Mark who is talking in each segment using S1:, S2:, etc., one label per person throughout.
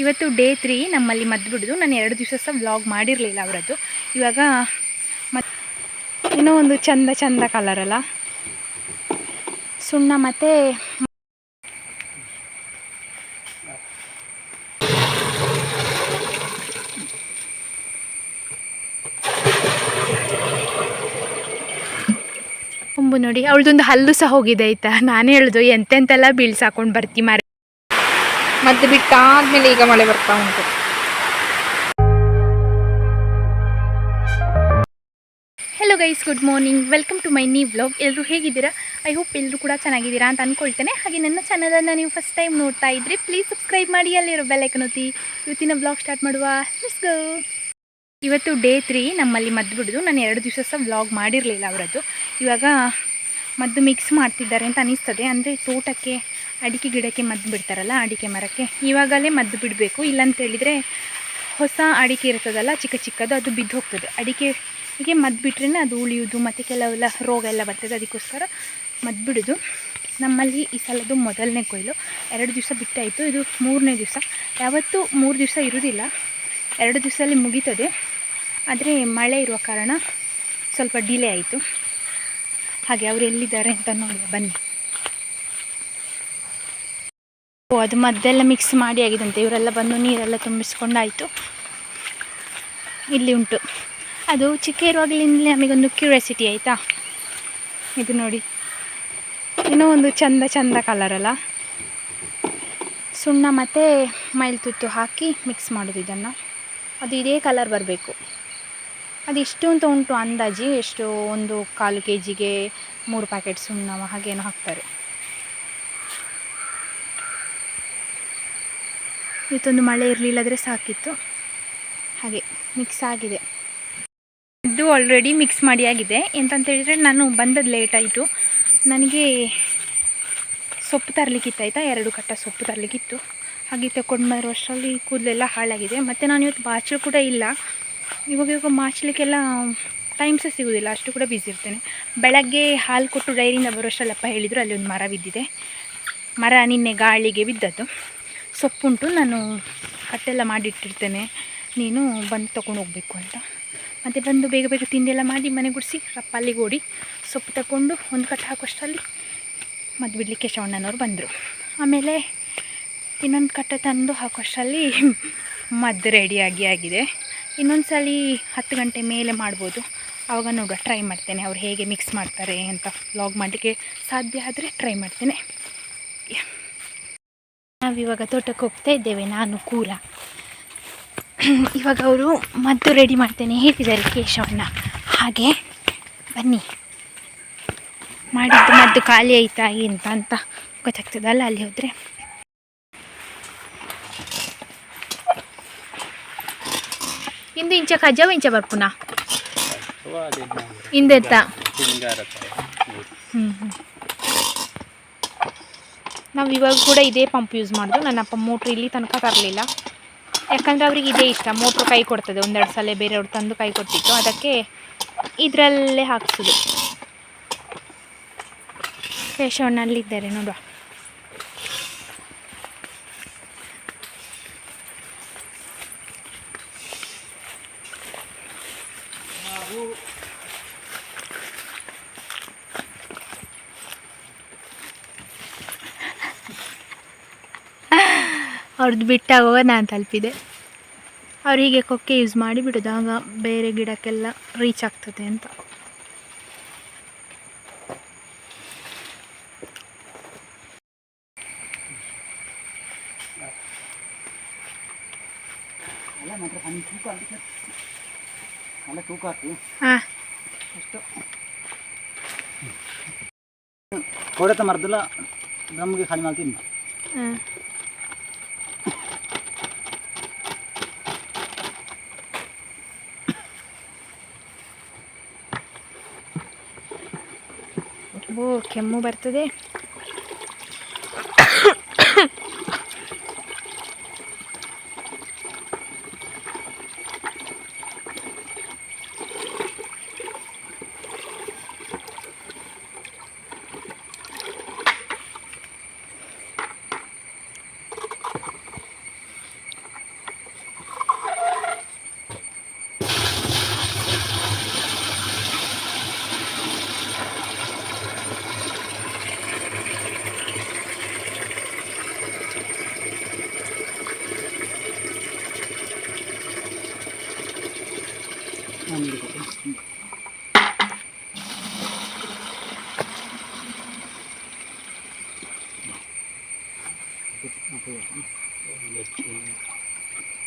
S1: ಇವತ್ತು day three ನಮ್ಮಲ್ಲಿ ಮದ್ದು ಬಿಡೋದು. ನಾನು ಎರಡು ದಿವಸ ಸಹ ವ್ಲಾಗ್ ಮಾಡಿರಲಿಲ್ಲ ಅವರದ್ದು. ಇವಾಗ ಮತ್ತು ಇನ್ನೂ ಒಂದು ಚಂದ ಚಂದ ಕಲರ್ ಅಲ್ಲ. ಸುಣ್ಣ ಮತ್ತು ಕೊಂಬು ನೋಡಿ, ಅವಳದೊಂದು ಹಲ್ಲು ಸಹ ಹೋಗಿದೆ ಆಯ್ತಾ? ನಾನೇ ಹೇಳ್ದು, ಎಂತೆಂತೆಲ್ಲ ಬೀಳ್ಸಾಕೊಂಡು ಬರ್ತಿ ಮಾರೆ.
S2: ಮತ್ತೆ ಬಿಟ್ಟಾದ್ಮೇಲೆ ಈಗ ಮಳೆ ಬರ್ತಾ ಉಂಟು.
S1: Hello guys good morning welcome to my new vlog ಎಲ್ಲರೂ ಹೇಗಿದ್ದೀರಾ? ಐ ಹೋಪ್ ಎಲ್ಲರೂ ಕೂಡ ಚೆನ್ನಾಗಿದ್ದೀರಾ ಅಂತ ಅಂದ್ಕೊಳ್ತೇನೆ ಹಾಗೆ ನನ್ನ ಚಾನಲನ್ನು ನೀವು ಫಸ್ಟ್ ಟೈಮ್ ನೋಡ್ತಾ ಇದ್ದರೆ ಪ್ಲೀಸ್ ಸಬ್ಸ್ಕ್ರೈಬ್ ಮಾಡಿ, ಅಲ್ಲಿರೋ ಬೆಲ್ಲೈಕನ್ ಒತ್ತಿ. ಇವತ್ತಿನ ವ್ಲಾಗ್ ಸ್ಟಾರ್ಟ್ ಮಾಡುವ. ಇವತ್ತು ಡೇ ತ್ರೀ ನಮ್ಮಲ್ಲಿ ಮದ್ದು ಬಿಡೋದು. ನಾನು ಎರಡು ದಿವಸ ಸಹ ವ್ಲಾಗ್ ಮಾಡಿರಲಿಲ್ಲ ಅವರದ್ದು. ಇವಾಗ ಮದ್ದು ಮಿಕ್ಸ್ ಮಾಡ್ತಿದ್ದಾರೆ ಅಂತ ಅನಿಸ್ತದೆ. ಅಂದರೆ ತೋಟಕ್ಕೆ ಅಡಿಕೆ ಗಿಡಕ್ಕೆ ಮದ್ದು ಬಿಡ್ತಾರಲ್ಲ, ಅಡಿಕೆ ಮರಕ್ಕೆ. ಇವಾಗಲೇ ಮದ್ದು ಬಿಡಬೇಕು. ಇಲ್ಲಂತೇಳಿದರೆ ಹೊಸ ಅಡಿಕೆ ಇರ್ತದಲ್ಲ, ಚಿಕ್ಕ ಚಿಕ್ಕದು, ಅದು ಬಿದ್ದು ಹೋಗ್ತದೆ. ಅಡಿಕೆಗೆ ಮದ್ದು ಬಿಟ್ರೇ ಅದು ಉಳಿಯೋದು, ಮತ್ತು ಕೆಲವೆಲ್ಲ ರೋಗ ಎಲ್ಲ ಬರ್ತದೆ. ಅದಕ್ಕೋಸ್ಕರ ಮದ್ದು ಬಿಡೋದು. ನಮ್ಮಲ್ಲಿ ಈ ಸಲದು ಮೊದಲನೇ ಕೊಯ್ಲು. ಎರಡು ದಿವಸ ಬಿಟ್ಟಾಯಿತು. ಇದು ಮೂರನೇ ದಿವಸ. ಯಾವತ್ತೂ ಮೂರು ದಿವಸ ಇರೋದಿಲ್ಲ. ಎರಡು ದಿವಸದಲ್ಲಿ ಮುಗೀತದೆ. ಆದರೆ ಮಳೆ ಇರುವ ಕಾರಣ ಸ್ವಲ್ಪ ಡಿಲೇ ಆಯಿತು. ಹಾಗೆ ಅವರು ಎಲ್ಲಿದ್ದಾರೆ ಅಂತ ನೋಡುವ ಬನ್ನಿ. ಅದು ಮದ್ದೆಲ್ಲ ಮಿಕ್ಸ್ ಮಾಡಿ ಆಗಿದಂತೆ. ಇವರೆಲ್ಲ ಬಂದು ನೀರೆಲ್ಲ ತುಂಬಿಸ್ಕೊಂಡಾಯಿತು. ಇಲ್ಲಿ ಉಂಟು. ಅದು ಚಿಕ್ಕ ಇರುವಾಗಲಿಂದಲೇ ನಮಗೊಂದು ಕ್ಯೂರಿಯಾಸಿಟಿ ಆಯಿತಾ? ಇದು ನೋಡಿ. ಏನೋ ಒಂದು ಚಂದ ಚಂದ ಕಲರಲ್ಲ ಸುಣ್ಣ ಮತ್ತು ಮೈಲ್ತುತ್ತು ಹಾಕಿ ಮಿಕ್ಸ್ ಮಾಡೋದು ಇದನ್ನು. ಅದು ಇದೇ ಕಲರ್ ಬರಬೇಕು. ಅದು ಇಷ್ಟು ಅಂತ ಉಂಟು ಅಂದಾಜಿ. ಎಷ್ಟು ಒಂದು ಕಾಲು ಕೆ ಜಿಗೆ ಮೂರು ಪ್ಯಾಕೆಟ್ ಸುಣ್ಣ ಹಾಗೇನೋ ಹಾಕ್ತಾರೆ. ಇವತ್ತೊಂದು ಮಳೆ ಇರಲಿಲ್ಲದ್ರೆ ಸಾಕಿತ್ತು. ಹಾಗೆ ಮಿಕ್ಸ್ ಆಗಿದೆ. ಇದು ಆಲ್ರೆಡಿ ಮಿಕ್ಸ್ ಮಾಡಿ ಆಗಿದೆ. ಎಂತಂತ ಹೇಳಿದರೆ ನಾನು ಬಂದದ್ದು ಲೇಟ್ ಆಯಿತು. ನನಗೆ ಸೊಪ್ಪು ತರಲಿಕ್ಕಿತ್ತು ಆಯಿತಾ? ಎರಡು ಕಟ್ಟ ಸೊಪ್ಪು ತರಲಿಕ್ಕಿತ್ತು. ಹಾಗೆ ತಗೊಂಡು ಬರೋ ಅಷ್ಟರಲ್ಲಿ ಕೂದಲೆಲ್ಲ ಹಾಳಾಗಿದೆ. ಮತ್ತು ನಾನು ಇವತ್ತು ಬಾಚಲು ಕೂಡ ಇಲ್ಲ. ಇವಾಗ ಇವಾಗ ಮಾಚಲಿಕ್ಕೆಲ್ಲ ಟೈಮ್ ಸಹ ಸಿಗೋದಿಲ್ಲ. ಅಷ್ಟು ಕೂಡ ಬ್ಯುಸಿ ಇರ್ತೇನೆ. ಬೆಳಗ್ಗೆ ಹಾಲು ಕೊಟ್ಟು ಡೈರಿಯಿಂದ ಬರೋಷ್ಟಲ್ಲಪ್ಪ ಹೇಳಿದರು, ಅಲ್ಲಿ ಒಂದು ಮರ ಬಿದ್ದಿದೆ. ಮರ ನಿನ್ನೆ ಗಾಳಿಗೆ ಬಿದ್ದದ್ದು. ಸೊಪ್ಪುಂಟು ನಾನು ಕಟ್ಟೆಲ್ಲ ಮಾಡಿಟ್ಟಿರ್ತೇನೆ. ನೀನು ಬಂದು ತೊಗೊಂಡು ಹೋಗಬೇಕು ಅಂತ. ಮತ್ತು ಬಂದು ಬೇಗ ಬೇಗ ತಿಂಡಿಯೆಲ್ಲ ಮಾಡಿ ಮನೆ ಗುಡಿಸಿ ರಪ್ಪ ಅಲ್ಲಿಗೆ ಓಡಿ ಸೊಪ್ಪು ತಗೊಂಡು ಒಂದು ಕಟ್ಟು ಹಾಕೋಷ್ಟರಲ್ಲಿ ಮದ್ದು ಬಿಡಲಿಕ್ಕೆ ಶವಣ್ಣನವ್ರು ಬಂದರು. ಆಮೇಲೆ ಇನ್ನೊಂದು ಕಟ್ಟೆ ತಂದು ಹಾಕೋಷ್ಟರಲ್ಲಿ ಮದ್ದು ರೆಡಿಯಾಗಿ ಆಗಿದೆ. ಇನ್ನೊಂದು ಸಲ ಹತ್ತು ಗಂಟೆ ಮೇಲೆ ಮಾಡ್ಬೋದು. ಆವಾಗ ನೋಡುವ ಟ್ರೈ ಮಾಡ್ತೇನೆ. ಅವ್ರು ಹೇಗೆ ಮಿಕ್ಸ್ ಮಾಡ್ತಾರೆ ಅಂತ ವ್ಲಾಗ್ ಮಾಡಲಿಕ್ಕೆ ಸಾಧ್ಯ ಆದರೆ ಟ್ರೈ ಮಾಡ್ತೇನೆ. ನಾವಿವಾಗ ತೋಟಕ್ಕೆ ಹೋಗ್ತಾ ಇದ್ದೇವೆ ನಾನು ಕೂಲ ಇವಾಗ ಅವರು ಮದ್ದು ರೆಡಿ ಮಾಡ್ತೇನೆ ಹೇಳ್ತಿದ್ದಾರೆ ಕೇಶವಣ್ಣ. ಹಾಗೆ ಬನ್ನಿ. ಮಾಡಿದ್ದು ಮದ್ದು ಖಾಲಿ ಆಯ್ತಾ ಎಂತ ಅಂತ ಗೊತ್ತಾಗ್ತದಲ್ಲ ಅಲ್ಲಿ ಹೋದರೆ. ಇಂದು ಇಂಚ ಕಜಾವ ಇಂಚ ಬರ್ಪುನಾ? ಇಂದೆತ್ತ? ಹ್ಞೂ ಹ್ಞೂ ನಾವು ಇವಾಗ ಕೂಡ ಇದೇ ಪಂಪ್ ಯೂಸ್ ಮಾಡೋದು. ನನ್ನ ಅಪ್ಪ ಮೋಟ್ರ್ ಇಲ್ಲಿ ತನಕ ತರಲಿಲ್ಲ. ಯಾಕಂದರೆ ಅವ್ರಿಗೆ ಇದೇ ಇಷ್ಟ. ಮೋಟ್ರ್ ಕೈ ಕೊಡ್ತದೆ. ಒಂದೆರಡು ಸಲ ಬೇರೆಯವ್ರು ತಂದು ಕೈ ಕೊಟ್ಟಿತ್ತು ಅದಕ್ಕೆ ಇದರಲ್ಲೇ ಹಾಕ್ಸೋದು. ಕೇಶವಣ್ಣಲ್ಲಿದ್ದಾರೆ ನೋಡುವ. ಅವ್ರದ್ದು ಬಿಟ್ಟಾಗುವಾಗ ನಾನು ತಲುಪಿದೆ. ಅವ್ರು ಹೀಗೆ ಕೊಕ್ಕೆ ಯೂಸ್ ಮಾಡಿ ಬಿಡೋದು ಆಗ ಬೇರೆ ಗಿಡಕ್ಕೆಲ್ಲ ರೀಚ್ ಆಗ್ತದೆ ಅಂತ.
S3: ಕೊಡತ ಮರದಲ್ಲ ನಮಗೆ ಖಾಲಿ ಮಾಡ್ತೀನಿ
S1: ಓ ಕೆಮ್ಮು ಬರ್ತದೆ.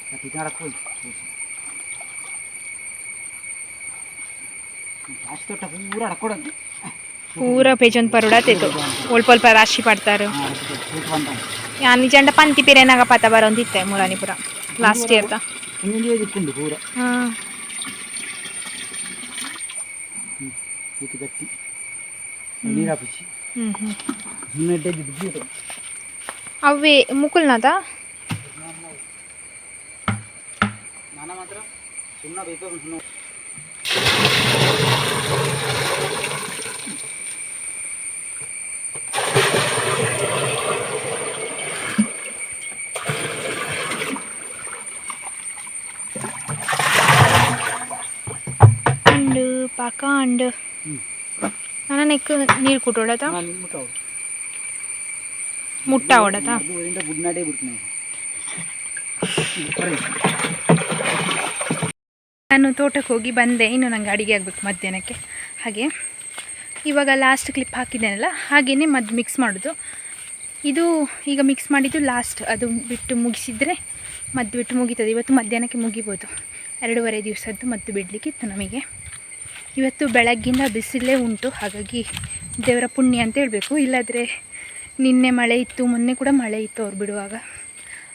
S3: La pitara col. పూర పేజన్ పరుడా
S1: తెతో ఓల్పొల్ప రాశి పడతారు అన్ని జంట పంతి
S3: పేరేనాక పత బరం
S1: తిత్తాయి మురానిపుర లాస్ట్ ఇయర్ దా గట్టి నీరాపిచ్చి ಲಾಸ್ಟ್ ಇಯರ್ದ
S3: ಹಿಂಗೆ ಇಟ್ಕೊಂಡು ಪೂರ
S1: ಹಾಂ
S3: ಇದು ಗಟ್ಟಿ ನೀರು
S1: ಮುಟ್ಟ ಹೊಡತ
S3: ಬುಡ್ನಾಡೇ ಬಿಡ್ತೀನಿ.
S1: ನಾನು ತೋಟಕ್ಕೆ ಹೋಗಿ ಬಂದೆ. ಇನ್ನು ನಂಗೆ ಅಡುಗೆ ಆಗಬೇಕು ಮಧ್ಯಾಹ್ನಕ್ಕೆ. ಹಾಗೆ ಇವಾಗ ಲಾಸ್ಟ್ ಕ್ಲಿಪ್ ಹಾಕಿದ್ದೇನಲ್ಲ ಹಾಗೆಯೇ ಮದ್ದು ಮಿಕ್ಸ್ ಮಾಡೋದು. ಇದು ಈಗ ಮಿಕ್ಸ್ ಮಾಡಿದ್ದು ಲಾಸ್ಟ್ ಅದು ಬಿಟ್ಟು ಮುಗಿಸಿದರೆ ಮದ್ದು ಬಿಟ್ಟು ಮುಗೀತದೆ. ಇವತ್ತು ಮಧ್ಯಾಹ್ನಕ್ಕೆ ಮುಗಿಬೋದು. ಎರಡೂವರೆ ದಿವಸದ್ದು ಮದ್ದು ಬಿಡಲಿಕ್ಕಿತ್ತು ನಮಗೆ. ಇವತ್ತು ಬೆಳಗ್ಗಿಂದ ಬಿಸಿಲೇ ಉಂಟು. ಹಾಗಾಗಿ ದೇವರ ಪುಣ್ಯ ಅಂತ ಹೇಳಬೇಕು. ಇಲ್ಲಾದರೆ ನಿನ್ನೆ ಮಳೆ ಇತ್ತು, ಮೊನ್ನೆ ಕೂಡ ಮಳೆ ಇತ್ತು ಅವ್ರು ಬಿಡುವಾಗ.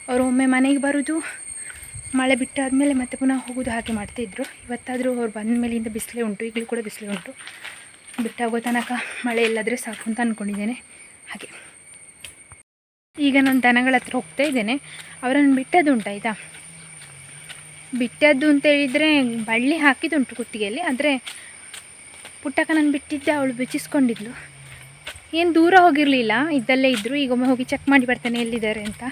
S1: ಅವರು ಒಮ್ಮೆ ಮನೆಗೆ ಬರೋದು, ಮಳೆ ಬಿಟ್ಟಾದಮೇಲೆ ಮತ್ತೆ ಪುನಃ ಹೋಗೋದು ಹಾಗೆ ಮಾಡ್ತಾಯಿದ್ರು ಇವತ್ತಾದರೂ ಅವ್ರು ಬಂದ ಮೇಲಿಂದ ಬಿಸಿಲೇ ಉಂಟು, ಈಗಲೂ ಕೂಡ ಬಿಸಿಲೇ ಉಂಟು. ಬಿಟ್ಟಾಗೋ ತನಕ ಮಳೆ ಇಲ್ಲದ್ರೆ ಸಾಕು ಅಂತ ಅಂದ್ಕೊಂಡಿದ್ದೇನೆ ಹಾಗೆ. ಈಗ ನಾನು ದನಗಳ ಹತ್ರ ಹೋಗ್ತಾ ಇದ್ದೇನೆ. ಅವರನ್ನು ಬಿಟ್ಟದ್ದು ಆಯಿತಾ? ಬಿಟ್ಟದ್ದು ಅಂತ ಹೇಳಿದರೆ ಬಳ್ಳಿ ಹಾಕಿದ್ದುಂಟು ಕುತ್ತಿಗೆಯಲ್ಲಿ ಆದರೆ ಪುಟ್ಟಕ್ಕ ನಾನು ಬಿಟ್ಟಿದ್ದೆ, ಅವಳು ಬೆಚ್ಚಿಸ್ಕೊಂಡಿದ್ಲು. ಏನು ದೂರ ಹೋಗಿರಲಿಲ್ಲ, ಇದ್ದಲ್ಲೇ ಇದ್ದರು ಈಗ ಒಮ್ಮೆ ಹೋಗಿ ಚೆಕ್ ಮಾಡಿ ಬರ್ತಾನೆ ಎಲ್ಲಿದ್ದಾರೆ ಅಂತ.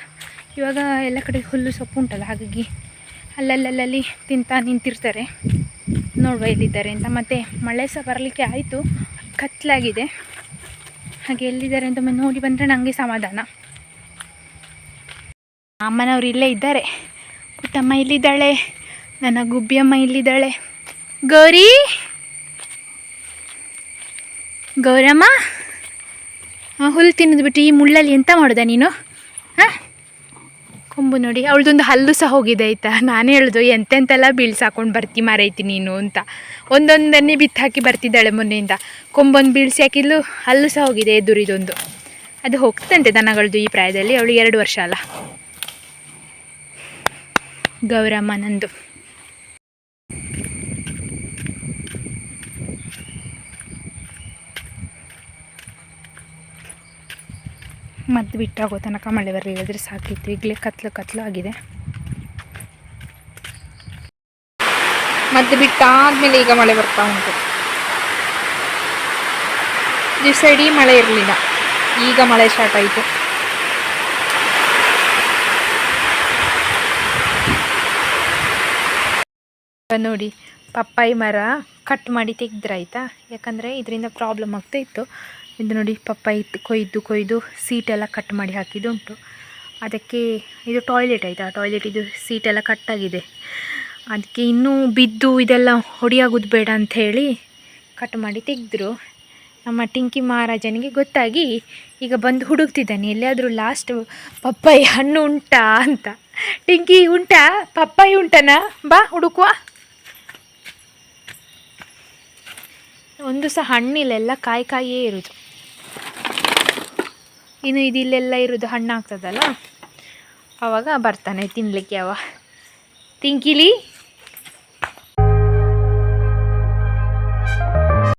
S1: ಇವಾಗ ಎಲ್ಲ ಕಡೆ ಹುಲ್ಲು ಸೊಪ್ಪು ಉಂಟಲ್ಲ, ಹಾಗಾಗಿ ಅಲ್ಲಲ್ಲಲ್ಲಿ ತಿಂತಾ ನಿಂತಿರ್ತಾರೆ. ನೋಡುವ ಎಲ್ಲಿದ್ದಾರೆ ಅಂತ. ಮತ್ತು ಮಳೆ ಸಹ ಬರಲಿಕ್ಕೆ ಆಯಿತು. ಕತ್ತಲಾಗಿದೆ ಹಾಗೆ ಎಲ್ಲಿದ್ದಾರೆ ಅಂತ ಒಮ್ಮೆ ನೋಡಿ ಬಂದರೆ ನನಗೆ ಸಮಾಧಾನ. ಅಮ್ಮನವ್ರು ಇಲ್ಲೇ ಇದ್ದಾರೆ. ಪುಟ್ಟಮ್ಮ ಇಲ್ಲಿದ್ದಾಳೆ ನನ್ನ ಗುಬ್ಬಿಯಮ್ಮ ಇಲ್ಲಿದ್ದಾಳೆ ಗೌರಿ? ಗೌರಮ್ಮ? ಹುಲ್ಲು ತಿನ್ನೋದು ಬಿಟ್ಟು ಈ ಮುಳ್ಳಲ್ಲಿ ಎಂತ ಮಾಡೋದ ನೀನು? ಹಾಂ ಕೊಂಬು ನೋಡಿ, ಅವಳದೊಂದು ಹಲ್ಲು ಸಹ ಹೋಗಿದೆ ಆಯಿತಾ? ನಾನೇ ಹೇಳ್ದು, ಎಂತೆಂತೆಲ್ಲ ಬೀಳ್ಸಾಕೊಂಡು ಬರ್ತಿ ಮಾರೈತಿ ನೀನು ಅಂತ. ಒಂದೊಂದನ್ನೇ ಬಿತ್ತಾಕಿ ಬರ್ತಿದ್ದಾಳೆ ಮೊನ್ನೆಯಿಂದ. ಕೊಂಬೊಂದು ಬೀಳ್ಸಿ ಹಾಕಿದ್ಲು, ಹಲ್ಲು ಸಹ ಹೋಗಿದೆ ಎದುರಿದೊಂದು. ಅದು ಹೋಗ್ತಂತೆ ದನಗಳದ್ದು ಈ ಪ್ರಾಯದಲ್ಲಿ, ಅವಳಿಗೆ ಎರಡು ವರ್ಷ ಅಲ್ಲ. ಗೌರಮ್ಮ ನಂದು. ಮದ್ದು ಬಿಟ್ಟಾಗೋ ತನಕ ಮಳೆ ಬರಲಿಲ್ಲದ್ರೆ ಸಾಕಿತ್ತು ಈಗಲೇ ಕತ್ಲು ಕತ್ಲು ಆಗಿದೆ.
S2: ಮದ್ದು ಬಿಟ್ಟಾದ್ಮೇಲೆ ಈಗ ಮಳೆ ಬರ್ತಾ ಉಂಟು. ದಿವಸ ಇಡೀ ಮಳೆ ಇರಲಿಲ್ಲ. ಈಗ ಮಳೆ ಸ್ಟಾರ್ಟ್ ಆಯಿತು.
S1: ನೋಡಿ, ಪಪ್ಪಾಯಿ ಮರ ಕಟ್ ಮಾಡಿ ತೆಗೆದ್ರಾಯ್ತಾ? ಯಾಕಂದರೆ ಇದರಿಂದ ಪ್ರಾಬ್ಲಮ್ ಆಗ್ತಾ ಇತ್ತು. ಇದು ನೋಡಿ ಪಪ್ಪಾಯಿ ಕೊಯ್ದು ಕೊಯ್ದು ಸೀಟೆಲ್ಲ ಕಟ್ ಮಾಡಿ ಹಾಕಿದ್ದು ಉಂಟು. ಅದಕ್ಕೆ ಇದು ಟಾಯ್ಲೆಟ್ ಆಯಿತಾ? ಟಾಯ್ಲೆಟ್ ಇದು ಸೀಟೆಲ್ಲ ಕಟ್ಟಾಗಿದೆ ಅದಕ್ಕೆ ಇನ್ನೂ ಬಿದ್ದು ಇದೆಲ್ಲ ಹೊಡಿಯಾಗೋದು ಬೇಡ ಅಂಥೇಳಿ ಕಟ್ ಮಾಡಿ ತೆಗೆದ್ರು. ನಮ್ಮ ಟಿಂಕಿ ಮಹಾರಾಜನಿಗೆ ಗೊತ್ತಾಗಿ ಈಗ ಬಂದು ಹುಡುಕ್ತಿದ್ದಾನೆ, ಎಲ್ಲಿಯಾದರೂ ಲಾಸ್ಟ್ ಪಪ್ಪಾಯಿ ಹಣ್ಣು ಉಂಟಾ ಅಂತ. ಟಿಂಕಿ, ಉಂಟಾ? ಪಪ್ಪಾಯಿ ಉಂಟನಾ? ಬಾ, ಹುಡುಕುವ. ಒಂದು ಸಹ ಹಣ್ಣಿಲ್ಲ, ಎಲ್ಲ ಕಾಯಿ ಕಾಯಿಯೇ ಇರೋದು. ಇನ್ನು ಇದಿಲ್ಲೆಲ್ಲ ಇರೋದು ಹಣ್ಣಾಗ್ತದಲ್ಲ? ಅವಾಗ ಬರ್ತಾನೆ ತಿನ್ನಲಿಕ್ಕೆ ಅವ. ತಿಂಕಿಲಿ?